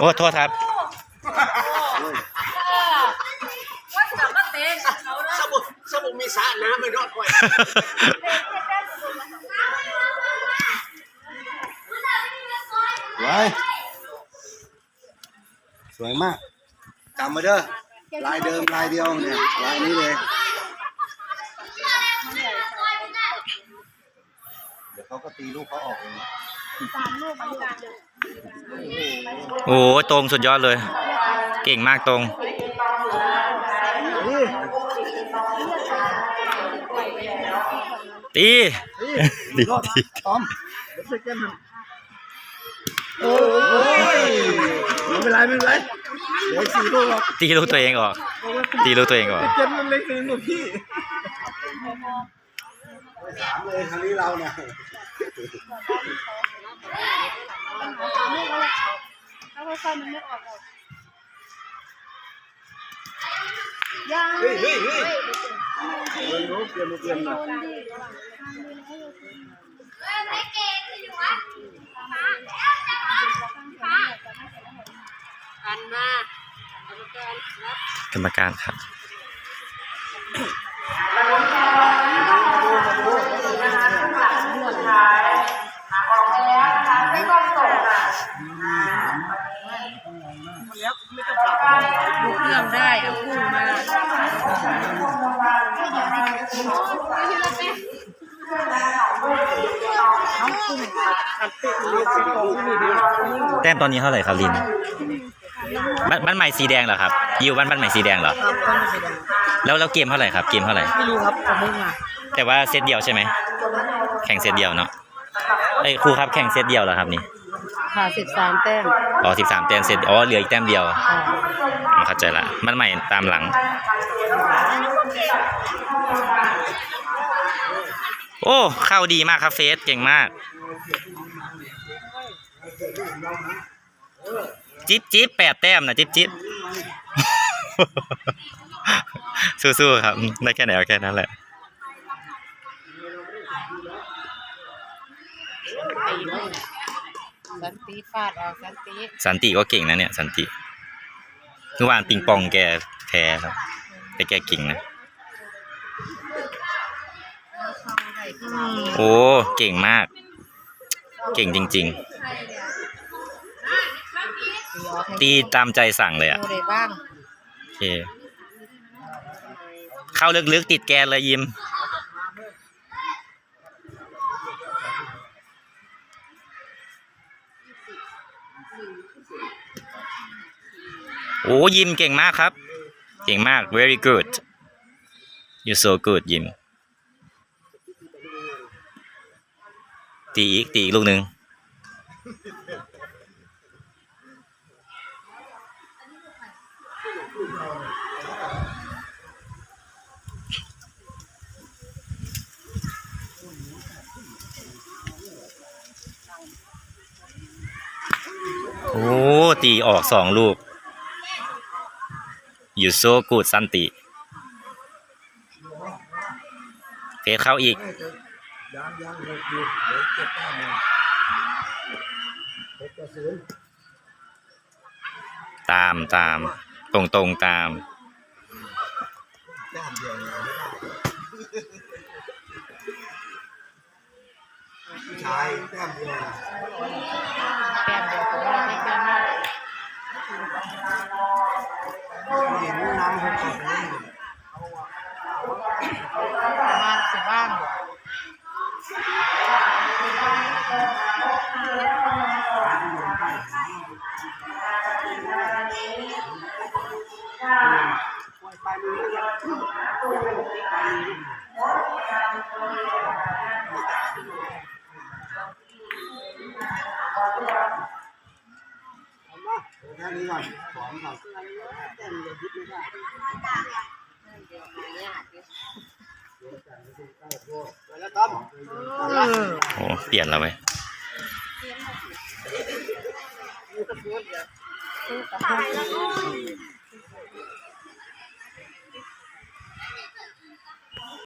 โอ้โทษครับ ว่าจับมาเตะเขาเนาะสมุนสมุนมีสระน้ำไปรอดก่อยไว้สวยมากจำมาเด้อลายเดิมลายเดียวเนี่ยลายนี้เลยเดี๋ยวเขาก็ตีลูกเขาออกเอง โอ้ตรงสุดยอดเลย เก่งมากตรงนี่ตีนี่ดีรอดดีนะตอมโอ้ยไม่เป็นไรไม่เป็นไรเดี๋ยวสี่ลูกหรอกตีลูกตัวเองออก ตีลูกตัวเองออกเจ็ดมันเล็กเองหนูพี่สามเลยครั้งนี้เราเนี่ย แล้วก็ฟันมันไม่ออกหรอกยังเฮ้ยเฮ้ยเฮ้ยเปลี่ยนเปลี่ยนรูปเปลี่ยนมาอันมาเอาไปก่อนรับกรรมการครับ รื่องได้เอากุ้งมาแต้มตอนนี้เท่าไหร่ครับลินบ้านบ้านใหม่สีแดงเหรอครับยิวบ้านบ้านใหม่สีแดงเหรอครับก็ไม่เป็นไรแล้วแล้วเกมเท่าไหร่ครับเกมเท่าไหร่ไม่รู้ครับผมมึงอะแต่ว่าเซตเดียวใช่ไหมแข่งเซตเดียวเนาะเอ้ยครูครับแข่งเซตเดียวเหรอครับนี่ ค่ะสิบสามแต้มอ๋อสิบสามแต้มเซตอ๋อเหลืออีกแต้มเดียวค่ะอ๋อเข้าใจละมันใหม่ตามหลัง โอ้เข้าดีมากครับเฟสเก่งมาก จิ๊บจิ๊บแปดแต้มนะจิ๊บจิ๊บ สู้ๆครับ ได้แค่ไหนเอาแค่นั้นแหละ สันติฟาดออกสันติสันติก็เก่งนะเนี่ย สันติเมื่อวานปิงปองแกแพ้ครับ แต่แกเก่งนะ โอ้เก่งมาก เก่งจริง ๆ ตีตามใจสั่งเลยอะโมได้บ้างโอเค เข้าลึกๆติดแกนเลยยิม โอ้ยิมเก่งมากครับ เก่งมาก very good you so good ยิมตีอีกตีอีกลูกหนึ่งโอ้ ตีออกสองลูก อยู่โซกูดสันติเฟสเข้าอีกยังยังหกอยู่เดี๋ยวเจ็ดแต้มหกต่อศูนย์ตามตาม ตรงตรงตามชายแต้มเดียวแก้มเดียวก็ได้ไม่แก้ม ห็นน้ำหกสิบเลยประมาณสิบบ้างแค่นี้ก่อนสอนก่อน โอ้เปลี่ยนแล้วไหมตายแล้ว